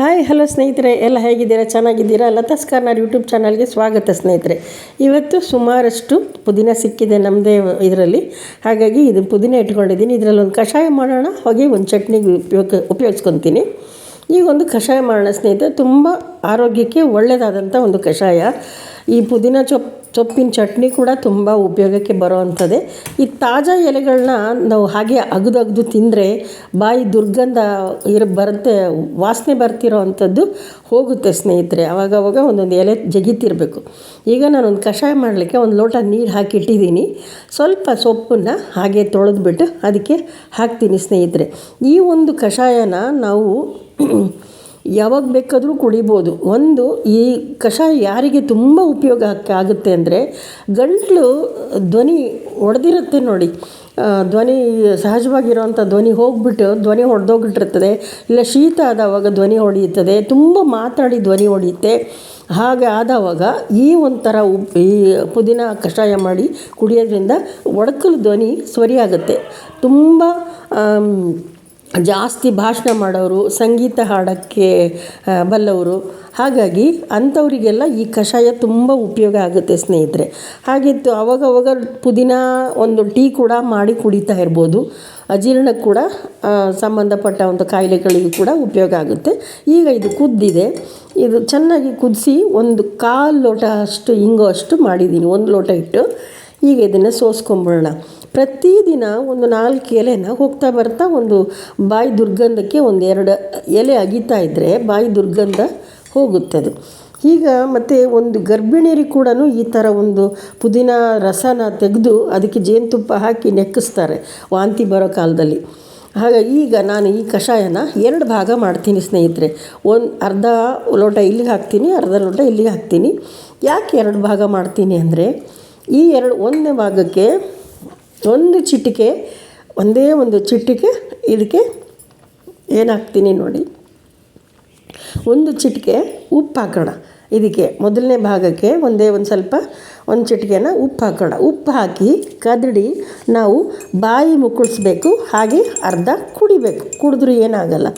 Hello ಸ್ನೇಹಿತರೆ. ಎಲ್ಲ ಹೇಗಿದ್ದೀರಾ? ಚೆನ್ನಾಗಿದ್ದೀರಾ? ಲತಾಸ್ ಕಾರ್ನರ್ ಯೂಟ್ಯೂಬ್ ಚಾನಲ್ಗೆ ಸ್ವಾಗತ ಸ್ನೇಹಿತರೆ. ಇವತ್ತು ಸುಮಾರಷ್ಟು ಪುದೀನ ಸಿಕ್ಕಿದೆ ನಮ್ಮದೇ ಇದರಲ್ಲಿ. ಹಾಗಾಗಿ ಇದು ಪುದೀನ ಇಟ್ಕೊಂಡಿದ್ದೀನಿ. ಇದರಲ್ಲಿ ಒಂದು ಕಷಾಯ ಮಾಡೋಣ. ಹಾಗೆ ಒಂದು ಚಟ್ನಿಗೆ ಉಪಯೋಗ, ಉಪಯೋಗಿಸ್ಕೊತೀನಿ. ಈಗ ಒಂದು ಕಷಾಯ ಮಾಡೋಣ ಸ್ನೇಹಿತರೆ. ತುಂಬ ಆರೋಗ್ಯಕ್ಕೆ ಒಳ್ಳೆಯದಾದಂಥ ಒಂದು ಕಷಾಯ. ಈ ಪುದೀನ ಸೊಪ್ಪು ಸೊಪ್ಪಿನ ಚಟ್ನಿ ಕೂಡ ತುಂಬ ಉಪಯೋಗಕ್ಕೆ ಬರೋ ಈ ತಾಜಾ ಎಲೆಗಳನ್ನ ನಾವು ಹಾಗೆ ಅಗ್ದು ಅಗ್ದು ತಿಂದರೆ ಬಾಯಿ ದುರ್ಗಂಧ ಇರ, ಬರುತ್ತೆ, ವಾಸನೆ ಬರ್ತಿರೋ ಅಂಥದ್ದು ಹೋಗುತ್ತೆ ಸ್ನೇಹಿತರೆ. ಅವಾಗವಾಗ ಒಂದೊಂದು ಎಲೆ ಜಗಿತಿರಬೇಕು. ಈಗ ನಾನೊಂದು ಕಷಾಯ ಮಾಡಲಿಕ್ಕೆ ಒಂದು ಲೋಟ ನೀರು ಹಾಕಿಟ್ಟಿದ್ದೀನಿ. ಸ್ವಲ್ಪ ಸೊಪ್ಪನ್ನು ಹಾಗೆ ತೊಳೆದ್ಬಿಟ್ಟು ಅದಕ್ಕೆ ಹಾಕ್ತೀನಿ ಸ್ನೇಹಿತರೆ. ಈ ಒಂದು ಕಷಾಯನ ನಾವು ಯಾವಾಗ ಬೇಕಾದರೂ ಕುಡಿಬೋದು. ಒಂದು, ಈ ಕಷಾಯ ಯಾರಿಗೆ ತುಂಬ ಉಪಯೋಗ ಆಗ್- ಆಗುತ್ತೆ ಅಂದರೆ ಗಂಟಲು ಧ್ವನಿ ಒಡೆದಿರುತ್ತೆ ನೋಡಿ. ಧ್ವನಿ ಸಹಜವಾಗಿರೋವಂಥ ಧ್ವನಿ ಹೋಗ್ಬಿಟ್ಟು ಧ್ವನಿ ಹೊಡೆದೋಗ್ಬಿಟ್ಟಿರ್ತದೆ ಇಲ್ಲ, ಶೀತ ಆದವಾಗ ಧ್ವನಿ ಹೊಡೆಯುತ್ತದೆ. ತುಂಬ ಮಾತಾಡಿ ಧ್ವನಿ ಹೊಡೆಯುತ್ತೆ. ಹಾಗೆ ಆದವಾಗ ಈ ಒಂಥರ ಉಪ್, ಈ ಪುದೀನ ಕಷಾಯ ಮಾಡಿ ಕುಡಿಯೋದ್ರಿಂದ ಒಡಕಲು ಧ್ವನಿ ಸರಿಯಾಗುತ್ತೆ. ತುಂಬ ಜಾಸ್ತಿ ಭಾಷಣ ಮಾಡೋರು, ಸಂಗೀತ ಹಾಡೋಕ್ಕೆ ಬಲ್ಲವರು. ಹಾಗಾಗಿ ಅಂಥವರಿಗೆಲ್ಲ ಈ ಕಷಾಯ ತುಂಬ ಉಪಯೋಗ ಆಗುತ್ತೆ ಸ್ನೇಹಿತರೆ. ಹಾಗಿತ್ತು ಅವಾಗ ಅವಾಗ ಪುದೀನ ಒಂದು ಟೀ ಕೂಡ ಮಾಡಿ ಕುಡಿತಾ ಇರ್ಬೋದು. ಅಜೀರ್ಣಕ್ಕೆ ಕೂಡ ಸಂಬಂಧಪಟ್ಟ ಒಂದು ಕಾಯಿಲೆಗಳಿಗೂ ಕೂಡ ಉಪಯೋಗ ಆಗುತ್ತೆ. ಈಗ ಇದು ಕುದ್ದಿದೆ. ಇದು ಚೆನ್ನಾಗಿ ಕುದಿಸಿ ಒಂದು ಕಾಲು ಲೋಟ ಅಷ್ಟು, ಇಂಗು ಅಷ್ಟು ಮಾಡಿದ್ದೀನಿ. ಒಂದು ಲೋಟ ಇಟ್ಟು. ಈಗ ಇದನ್ನು ಸೋಸ್ಕೊಂಬಿಡೋಣ ಪ್ರತಿದಿನ ಒಂದು ನಾಲ್ಕು ಎಲೆನ ಹೋಗ್ತಾ ಬರ್ತಾ ಒಂದು ಬಾಯಿ ದುರ್ಗಂಧಕ್ಕೆ ಒಂದು ಎರಡು ಎಲೆ ಅಗಿತಾ ಇದ್ದರೆ ಬಾಯಿ ದುರ್ಗಂಧ ಹೋಗುತ್ತದೆ. ಈಗ ಮತ್ತು ಒಂದು ಗರ್ಭಿಣಿಯರಿಗೆ ಕೂಡ ಈ ಥರ ಒಂದು ಪುದೀನ ರಸನ ತೆಗೆದು ಅದಕ್ಕೆ ಜೇನುತುಪ್ಪ ಹಾಕಿ ನೆಕ್ಕಿಸ್ತಾರೆ ವಾಂತಿ ಬರೋ ಕಾಲದಲ್ಲಿ. ಹಾಗಾಗಿ ಈಗ ನಾನು ಈ ಕಷಾಯನ ಎರಡು ಭಾಗ ಮಾಡ್ತೀನಿ ಸ್ನೇಹಿತರೆ. ಒಂದು ಅರ್ಧ ಲೋಟ ಇಲ್ಲಿಗೆ ಹಾಕ್ತೀನಿ, ಅರ್ಧ ಲೋಟ ಇಲ್ಲಿಗೆ ಹಾಕ್ತೀನಿ. ಯಾಕೆ ಎರಡು ಭಾಗ ಮಾಡ್ತೀನಿ ಅಂದರೆ ಈ ಎರಡು ಒಂದನೇ ಭಾಗಕ್ಕೆ ಒಂದು ಚಿಟಿಕೆ ಒಂದೇ ಒಂದು ಚಿಟಿಕೆ ಇದಕ್ಕೆ ಏನಾಗ್ತೀನಿ ನೋಡಿ. ಒಂದು ಚಿಟಿಕೆ ಉಪ್ಪು ಹಾಕೋಣ. ಇದಕ್ಕೆ ಮೊದಲನೇ ಭಾಗಕ್ಕೆ ಒಂದೇ ಒಂದು ಸ್ವಲ್ಪ ಒಂದು ಚಿಟಿಕೆನ ಉಪ್ಪು ಹಾಕೋಣ. ಉಪ್ಪು ಹಾಕಿ ಕದಡಿ ನಾವು ಬಾಯಿ ಮುಕ್ಕಳಿಸ್ಬೇಕು, ಹಾಗೆ ಅರ್ಧ ಕುಡಿಬೇಕು. ಕುಡಿದ್ರೂ ಏನಾಗಲ್ಲ.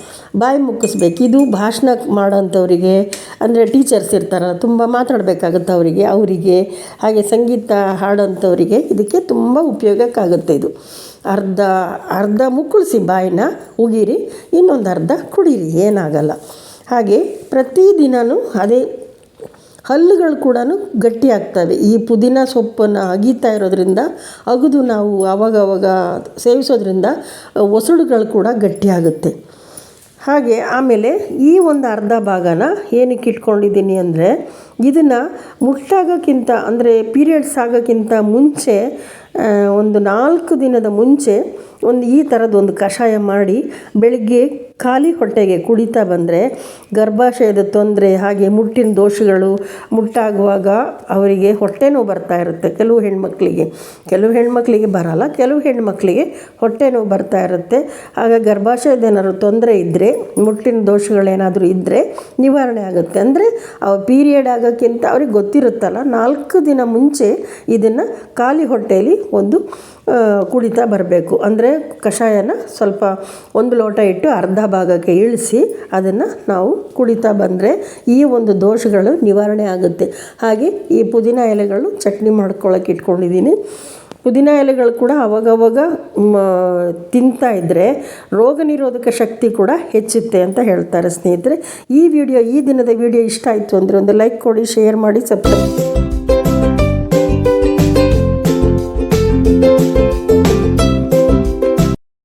ಬಾಯಿ ಮುಕ್ಕಿಸ್ಬೇಕು ಇದು ಭಾಷಣ ಮಾಡೋಂಥವ್ರಿಗೆ ಅಂದರೆ ಟೀಚರ್ಸ್ ಇರ್ತಾರಲ್ಲ, ತುಂಬ ಮಾತಾಡಬೇಕಾಗುತ್ತೆ ಅವರಿಗೆ ಅವರಿಗೆ, ಹಾಗೆ ಸಂಗೀತ ಹಾಡೋಂಥವರಿಗೆ ಇದಕ್ಕೆ ತುಂಬ ಉಪಯೋಗಕ್ಕಾಗುತ್ತೆ ಇದು. ಅರ್ಧ ಅರ್ಧ ಮುಕ್ಕಳಿಸಿ ಬಾಯಿನ ಉಗಿರಿ, ಇನ್ನೊಂದು ಅರ್ಧ ಕುಡೀರಿ, ಏನಾಗಲ್ಲ. ಹಾಗೆ ಪ್ರತಿದಿನವೂ ಅದೇ ಹಲ್ಲುಗಳು ಕೂಡ ಗಟ್ಟಿ ಆಗ್ತವೆ ಈ ಪುದೀನ ಸೊಪ್ಪನ್ನು ಅಗೀತಾ ಇರೋದ್ರಿಂದ, ಅಗದು ನಾವು ಆವಾಗವಾಗ ಸೇವಿಸೋದ್ರಿಂದ ಒಸಡುಗಳು ಕೂಡ ಗಟ್ಟಿಯಾಗುತ್ತೆ. ಹಾಗೆ ಆಮೇಲೆ ಈ ಒಂದು ಅರ್ಧ ಭಾಗನ ಏನಕ್ಕೆ ಇಟ್ಕೊಂಡಿದ್ದೀನಿ ಅಂದರೆ, ಇದನ್ನು ಮುಟ್ಟಾಗೋಕ್ಕಿಂತ ಅಂದರೆ ಪೀರಿಯಡ್ಸ್ ಆಗೋಕ್ಕಿಂತ ಮುಂಚೆ ಒಂದು ನಾಲ್ಕು ದಿನದ ಮುಂಚೆ ಒಂದು ಈ ಥರದ್ದು ಒಂದು ಕಷಾಯ ಮಾಡಿ ಬೆಳಗ್ಗೆ ಖಾಲಿ ಹೊಟ್ಟೆಗೆ ಕುಡಿತಾ ಬಂದರೆ ಗರ್ಭಾಶಯದ ತೊಂದರೆ, ಹಾಗೆ ಮುಟ್ಟಿನ ದೋಷಗಳು ಮುಟ್ಟಾಗುವಾಗ ಅವರಿಗೆ ಹೊಟ್ಟೆ ನೋವು ಬರ್ತಾ ಇರುತ್ತೆ ಕೆಲವು ಹೆಣ್ಮಕ್ಳಿಗೆ. ಕೆಲವು ಹೆಣ್ಮಕ್ಳಿಗೆ ಬರಲ್ಲ, ಕೆಲವು ಹೆಣ್ಮಕ್ಳಿಗೆ ಹೊಟ್ಟೆ ನೋವು ಬರ್ತಾ ಇರುತ್ತೆ. ಆಗ ಗರ್ಭಾಶಯದ ಏನಾದ್ರು ತೊಂದರೆ ಇದ್ದರೆ ಮುಟ್ಟಿನ ದೋಷಗಳೇನಾದರೂ ಇದ್ದರೆ ನಿವಾರಣೆ ಆಗುತ್ತೆ. ಅಂದರೆ ಅವ ಪೀರಿಯಡ್ ಆಗೋಕ್ಕಿಂತ ಅವ್ರಿಗೆ ಗೊತ್ತಿರುತ್ತಲ್ಲ, ನಾಲ್ಕು ದಿನ ಮುಂಚೆ ಇದನ್ನು ಖಾಲಿ ಹೊಟ್ಟೆಯಲ್ಲಿ ಒಂದು ಕುಡಿತಾ ಬರಬೇಕು. ಅಂದರೆ ಕಷಾಯನ ಸ್ವಲ್ಪ ಒಂದು ಲೋಟ ಇಟ್ಟು ಅರ್ಧ ಭಾಗಕ್ಕೆ ಇಳಿಸಿ ಅದನ್ನು ನಾವು ಕುಡಿತಾ ಬಂದರೆ ಈ ಒಂದು ದೋಷಗಳು ನಿವಾರಣೆ ಆಗುತ್ತೆ. ಹಾಗೆ ಈ ಪುದೀನ ಎಲೆಗಳು ಚಟ್ನಿ ಮಾಡ್ಕೊಳ್ಳೋಕೆ ಇಟ್ಕೊಂಡಿದ್ದೀನಿ. ಪುದೀನ ಎಲೆಗಳು ಕೂಡ ಅವಾಗವಾಗ ತಿಂತಾ ಇದ್ದರೆ ರೋಗ ನಿರೋಧಕ ಶಕ್ತಿ ಕೂಡ ಹೆಚ್ಚುತ್ತೆ ಅಂತ ಹೇಳ್ತಾರೆ ಸ್ನೇಹಿತರೆ. ಈ ವಿಡಿಯೋ, ಈ ದಿನದ ವಿಡಿಯೋ ಇಷ್ಟ ಆಯಿತು ಅಂದರೆ ಒಂದು ಲೈಕ್ ಕೊಡಿ, ಶೇರ್ ಮಾಡಿ, ಸಬ್ಸ್ಕ್ರೈಬ್